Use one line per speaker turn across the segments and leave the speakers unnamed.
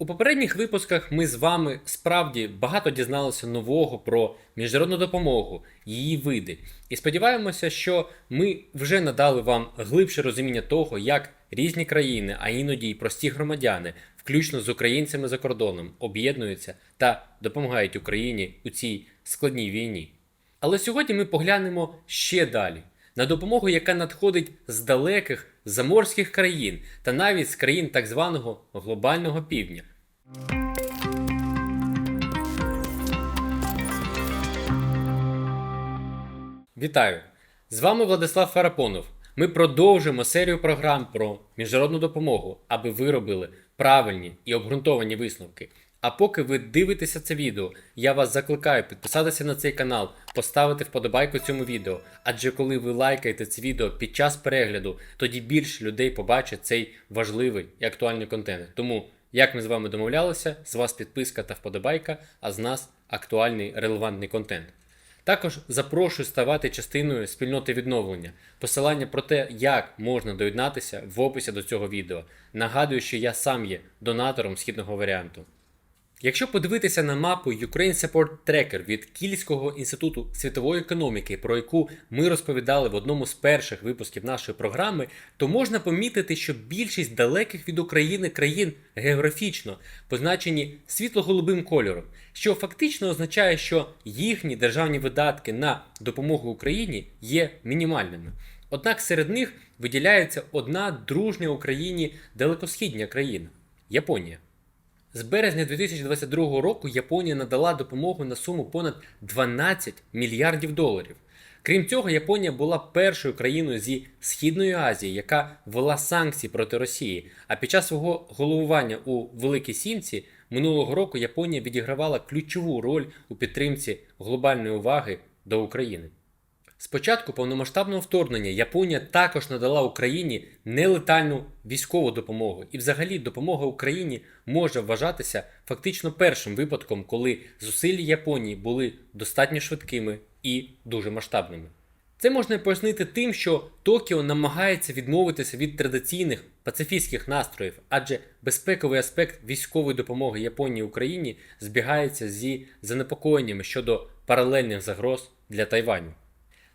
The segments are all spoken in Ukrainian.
У попередніх випусках ми з вами справді багато дізналися нового про міжнародну допомогу, її види. І сподіваємося, що ми вже надали вам глибше розуміння того, як різні країни, а іноді й прості громадяни, включно з українцями за кордоном, об'єднуються та допомагають Україні у цій складній війні. Але сьогодні ми поглянемо ще далі на допомогу, яка надходить з далеких заморських країн та навіть з країн так званого глобального півдня. Вітаю! З вами Владислав Фарапонов. Ми продовжуємо серію програм про міжнародну допомогу, аби ви робили правильні і обґрунтовані висновки. А поки ви дивитеся це відео, я вас закликаю підписатися на цей канал, поставити вподобайку цьому відео. Адже коли ви лайкаєте це відео під час перегляду, тоді більше людей побачить цей важливий і актуальний контент. Тому, як ми з вами домовлялися, з вас підписка та вподобайка, а з нас актуальний релевантний контент. Також запрошую ставати частиною спільноти відновлення. Посилання про те, як можна доєднатися в описі до цього відео. Нагадую, що я сам є донатором східного варіанту. Якщо подивитися на мапу Ukraine Support Tracker від Кільського інституту світової економіки, про яку ми розповідали в одному з перших випусків нашої програми, то можна помітити, що більшість далеких від України країн географічно позначені світло-голубим кольором, що фактично означає, що їхні державні видатки на допомогу Україні є мінімальними. Однак серед них виділяється одна дружня Україні далекосхідня країна Японія. З березня 2022 року Японія надала допомогу на суму понад 12 мільярдів доларів. Крім цього, Японія була першою країною зі Східної Азії, яка ввела санкції проти Росії. А під час свого головування у Великій Сімці минулого року Японія відігравала ключову роль у підтримці глобальної уваги до України. З початку повномасштабного вторгнення Японія також надала Україні нелетальну військову допомогу, і взагалі допомога Україні може вважатися фактично першим випадком, коли зусилля Японії були достатньо швидкими і дуже масштабними. Це можна пояснити тим, що Токіо намагається відмовитися від традиційних пацифістських настроїв, адже безпековий аспект військової допомоги Японії Україні збігається зі занепокоєннями щодо паралельних загроз для Тайваню.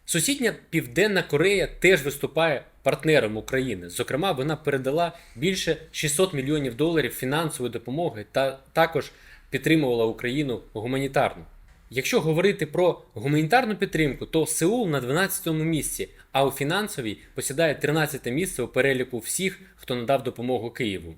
Сусідня Південна Корея теж виступає партнером України. Зокрема, вона передала більше 600 мільйонів доларів фінансової допомоги та також підтримувала Україну гуманітарно. Якщо говорити про гуманітарну підтримку, то Сеул на 12-му місці, а у фінансовій посідає 13 місце у переліку всіх, хто надав допомогу Києву.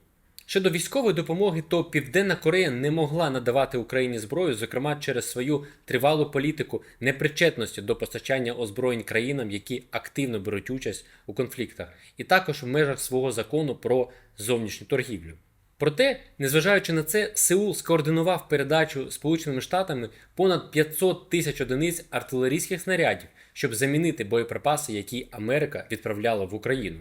Щодо військової допомоги, то Південна Корея не могла надавати Україні зброю, зокрема через свою тривалу політику непричетності до постачання озброєнь країнам, які активно беруть участь у конфліктах, і також в межах свого закону про зовнішню торгівлю. Проте, незважаючи на це, Сеул скоординував передачу Сполученими Штатами понад 500 тисяч одиниць артилерійських снарядів, щоб замінити боєприпаси, які Америка відправляла в Україну.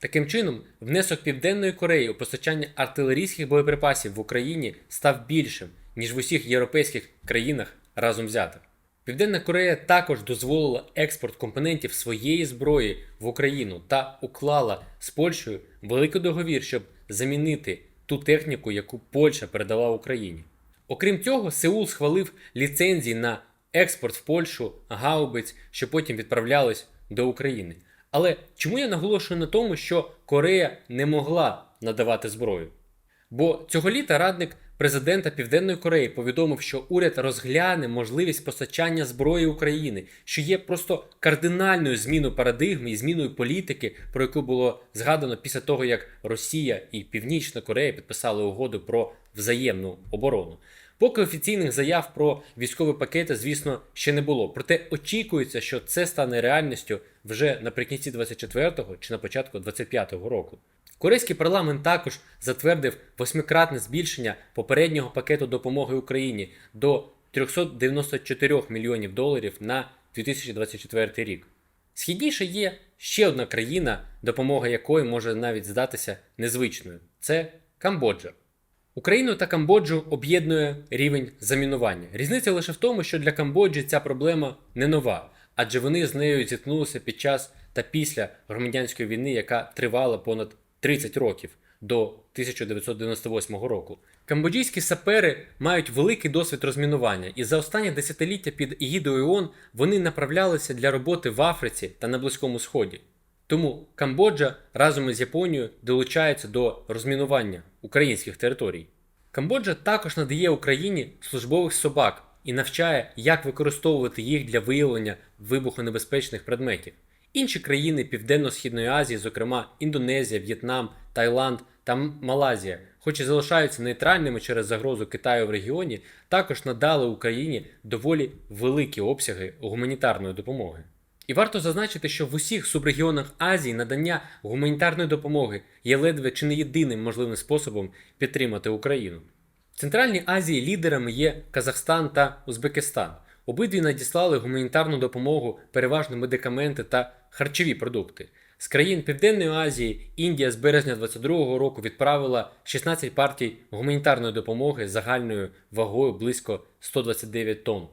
Таким чином, внесок Південної Кореї у постачання артилерійських боєприпасів в Україні став більшим, ніж в усіх європейських країнах разом взятих. Південна Корея також дозволила експорт компонентів своєї зброї в Україну та уклала з Польщею великий договір, щоб замінити ту техніку, яку Польща передала Україні. Окрім цього, Сеул схвалив ліцензії на експорт в Польщу гаубиць, що потім відправлялись до України. Але чому я наголошую на тому, що Корея не могла надавати зброю? Бо цього літа радник президента Південної Кореї повідомив, що уряд розгляне можливість постачання зброї України, що є просто кардинальною зміною парадигми і зміною політики, про яку було згадано після того, як Росія і Північна Корея підписали угоду про взаємну оборону. Поки офіційних заяв про військові пакети, звісно, ще не було. Проте очікується, що це стане реальністю вже наприкінці 24-го чи на початку 25-го року. Корейський парламент також затвердив восьмикратне збільшення попереднього пакету допомоги Україні до 394 мільйонів доларів на 2024 рік. Східніше є ще одна країна, допомога якої може навіть здатися незвичною це Камбоджа. Україну та Камбоджу об'єднує рівень замінування. Різниця лише в тому, що для Камбоджі ця проблема не нова, адже вони з нею зіткнулися під час та після громадянської війни, яка тривала понад 30 років. до 1998 року. Камбоджійські сапери мають великий досвід розмінування, і за останні десятиліття під егідою ООН вони направлялися для роботи в Африці та на Близькому Сході. Тому Камбоджа разом із Японією долучається до розмінування українських територій. Камбоджа також надає Україні службових собак і навчає, як використовувати їх для виявлення вибухонебезпечних предметів. Інші країни Південно-Східної Азії, зокрема Індонезія, В'єтнам, Таїланд та Малазія, хоч і залишаються нейтральними через загрозу Китаю в регіоні, також надали Україні доволі великі обсяги гуманітарної допомоги. І варто зазначити, що в усіх субрегіонах Азії надання гуманітарної допомоги є ледве чи не єдиним можливим способом підтримати Україну. В Центральній Азії лідерами є Казахстан та Узбекистан. Обидві надіслали гуманітарну допомогу, переважно медикаменти та харчові продукти. З країн Південної Азії Індія з березня 2022 року відправила 16 партій гуманітарної допомоги загальною вагою близько 129 тонн.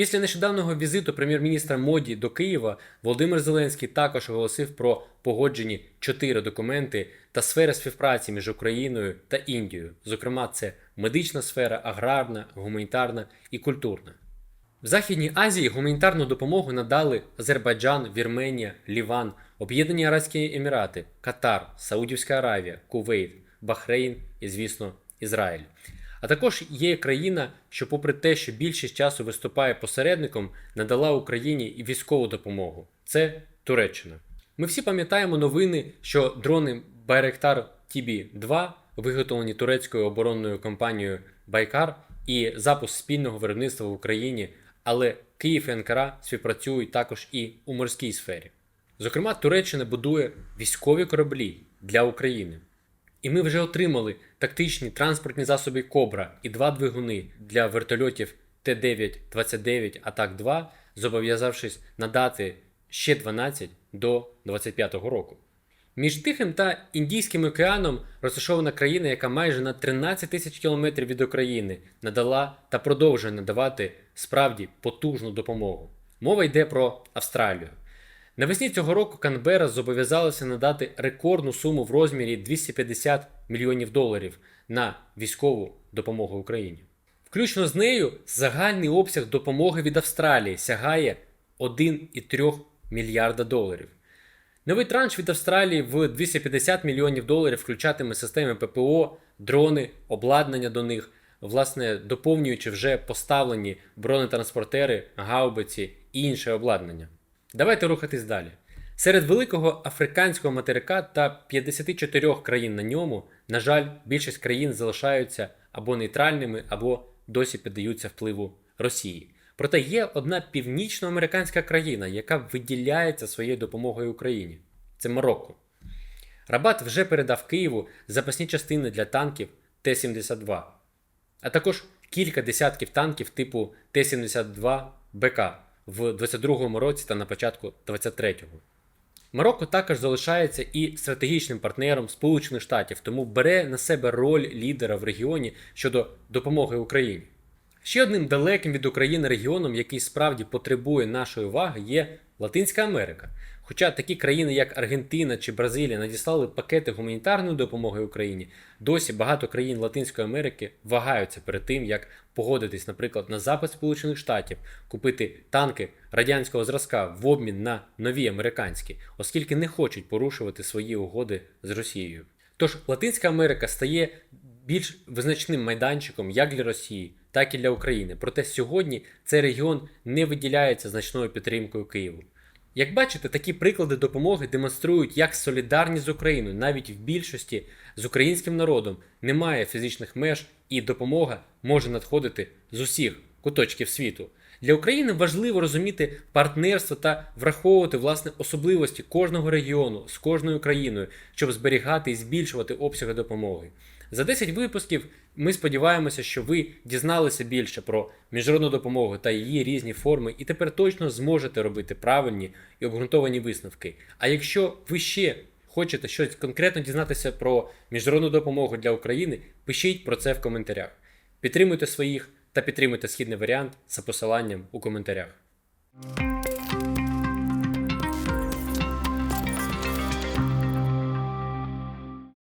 Після нещодавнього візиту прем'єр-міністра Моді до Києва Володимир Зеленський також оголосив про погоджені чотири документи та сфери співпраці між Україною та Індією. Зокрема, це медична сфера, аграрна, гуманітарна і культурна. В Західній Азії гуманітарну допомогу надали Азербайджан, Вірменія, Ліван, Об'єднані Арабські Емірати, Катар, Саудівська Аравія, Кувейт, Бахрейн і, звісно, Ізраїль. А також є країна, що, попри те, що більшість часу виступає посередником, надала Україні і військову допомогу. Це Туреччина. Ми всі пам'ятаємо новини, що дрони Байректар TB-2, виготовлені турецькою оборонною компанією Байкар, і запуск спільного виробництва в Україні, але Київ і Анкара співпрацюють також і у морській сфері. Зокрема, Туреччина будує військові кораблі для України. І ми вже отримали тактичні транспортні засоби Кобра і два двигуни для вертольотів Т-9-29 Атак 2, зобов'язавшись надати ще 12 до 2025 року. Між Тихим та Індійським океаном розташована країна, яка майже на 13 тисяч кілометрів від України надала та продовжує надавати справді потужну допомогу. Мова йде про Австралію. Навесні цього року Канбера зобов'язалася надати рекордну суму в розмірі 250 мільйонів доларів на військову допомогу Україні. Включно з нею загальний обсяг допомоги від Австралії сягає 1,3 мільярда доларів. Новий транш від Австралії в 250 мільйонів доларів включатиме системи ППО, дрони, обладнання до них, власне, доповнюючи вже поставлені бронетранспортери, гаубиці і інше обладнання. Давайте рухатись далі. Серед великого африканського материка та 54 країн на ньому, на жаль, більшість країн залишаються або нейтральними, або досі піддаються впливу Росії. Проте є одна північноамериканська країна, яка виділяється своєю допомогою Україні. Це Марокко. Рабат вже передав Києву запасні частини для танків Т-72, а також кілька десятків танків типу Т-72 БК в 22-му році та на початку 23-го. Марокко також залишається і стратегічним партнером Сполучених Штатів, тому бере на себе роль лідера в регіоні щодо допомоги Україні. Ще одним далеким від України регіоном, який справді потребує нашої уваги, є Латинська Америка. Хоча такі країни, як Аргентина чи Бразилія, надіслали пакети гуманітарної допомоги Україні, досі багато країн Латинської Америки вагаються перед тим, як погодитись, наприклад, на запит Сполучених Штатів, купити танки радянського зразка в обмін на нові американські, оскільки не хочуть порушувати свої угоди з Росією. Тож Латинська Америка стає більш визначним майданчиком як для Росії, так і для України. Проте сьогодні цей регіон не виділяється значною підтримкою Києву. Як бачите, такі приклади допомоги демонструють, як солідарність з Україною, навіть в більшості з українським народом, немає фізичних меж, і допомога може надходити з усіх куточків світу. Для України важливо розуміти партнерство та враховувати власне особливості кожного регіону з кожною країною, щоб зберігати і збільшувати обсяги допомоги. За 10 випусків ми сподіваємося, що ви дізналися більше про міжнародну допомогу та її різні форми, і тепер точно зможете робити правильні і обґрунтовані висновки. А якщо ви ще хочете щось конкретно дізнатися про міжнародну допомогу для України, пишіть про це в коментарях. Підтримуйте своїх та підтримуйте східний варіант за посиланням у коментарях.